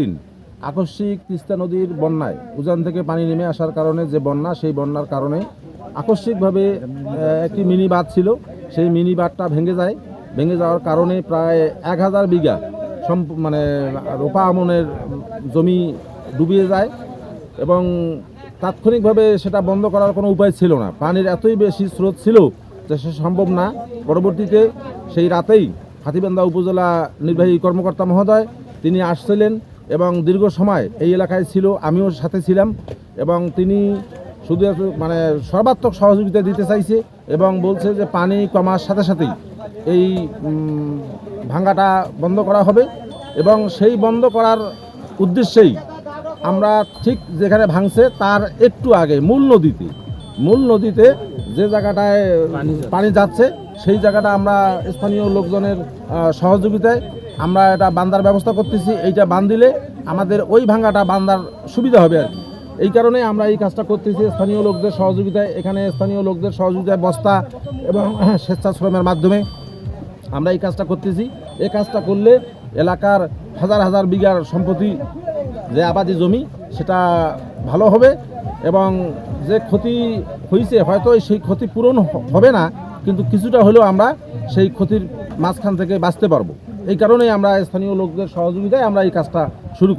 দিন আকস্মিক তিস্তা নদীর বন্যায় উজান থেকে পানি নেমে আসার কারণে যে বন্যা, সেই বন্যার কারণে আকস্মিকভাবে একটি মিনি বাঁধ ছিল। সেই মিনি বাঁধটা ভেঙে যায়। ভেঙে যাওয়ার কারণে প্রায় এক হাজার বিঘা মানে রোপা আমনের জমি ডুবিয়ে যায় এবং তাৎক্ষণিকভাবে সেটা বন্ধ করার কোনো উপায় ছিল না। পানির এতই বেশি স্রোত ছিল যে সে সম্ভব না। পরবর্তীতে সেই রাতেই হাতিবান্ধা উপজেলা নির্বাহী কর্মকর্তা মহোদয় তিনি আসছিলেন। এবং দীর্ঘ সময় এই এলাকায় ছিল, আমিও সাথে ছিলাম এবং তিনি শুধু মানে সর্বাত্মক সহযোগিতা দিতে চাইছে এবং বলছে যে পানি কমার সাথে সাথেই এই ভাঙ্গাটা বন্ধ করা হবে এবং সেই বন্ধ করার উদ্দেশ্যেই আমরা ঠিক যেখানে ভাঙছে তার একটু আগে, মূল নদীতে মূল নদীতে যে জায়গাটায় পানি যাচ্ছে। সেই জায়গাটা আমরা স্থানীয় লোকজনের সহযোগিতায় আমরা এটা বান্দার ব্যবস্থা করতেছি। এইটা বান দিলে আমাদের ওই ভাঙ্গাটা বান্দার সুবিধা হবে আর কি। এই কারণে আমরা এই কাজটা করতেছি স্থানীয় লোকদের সহযোগিতায়। এখানে স্থানীয় লোকদের সহযোগিতায় বস্তা এবং স্বেচ্ছাশ্রমের মাধ্যমে আমরা এই কাজটা করতেছি। এই কাজটা করলে এলাকার হাজার হাজার বিঘার সম্পত্তি যে আবাদি জমি সেটা ভালো হবে এবং যে ক্ষতি হয়েছে হয়তো সেই ক্ষতি পূরণ হবে না, কিন্তু কিছুটা হলেও আমরা সেই ক্ষতির মাঝখান থেকে বাঁচতে পারব। এই কারণেই আমরা স্থানীয় লোকদের সহযোগিতায় আমরা এই কাজটা